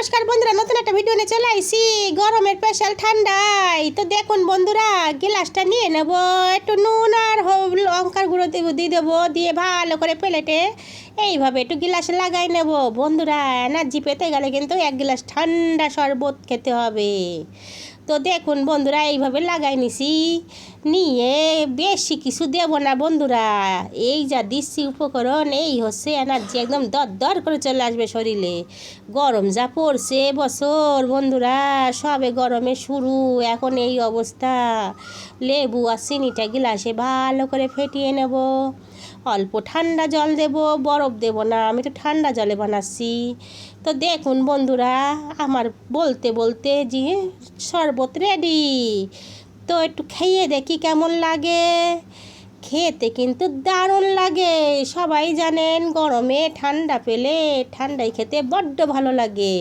নমস্কার বন্ধুরা, নতুন একটা ভিডিও নিয়ে চলে আইসি গরমের স্পেশাল ঠান্ডায়। তো দেখুন বন্ধুরা, গ্লাসটা নিয়ে নেব, একটু নুন আর লঙ্কার গুঁড়ো দিয়ে দেবো, দিয়ে ভালো করে প্লেটে এইভাবে একটু গ্লাসে লাগাই নেব। বন্ধুরা এনার্জি পেতে গেলে কিন্তু এক গ্লাস ঠান্ডা শরবত খেতে হবে। তো দেখুন বন্ধুরা, এইভাবে লাগাই নিছি। নিয়ে বেশি কিছু দেব না বন্ধুরা। এই যা দিচ্ছি উপকরণ, এই হচ্ছে এনার্জি একদম দর দর করে চলে আসবে শরীরে। গরম যা পড়ছে বছর বন্ধুরা, সবে গরমে শুরু, এখন এই অবস্থা। লেবু আর চিনিটা গিলাসে ভালো করে ফেটিয়ে নেব। অল্প ঠান্ডা জল দেব, বরফ দেব না, আমি তো ঠান্ডা জলে বানাচ্ছি। তো দেখুন বন্ধুরা, আমার বলতে বলতে যে শরবত রেডি তো একটু খেয়ে দেখি কেমন লাগে। খেতে কিন্তু দারুণ লাগে। সবাই জানেন গরমে ঠান্ডা পেলে ঠান্ডায় খেতে বড্ড ভালো লাগে।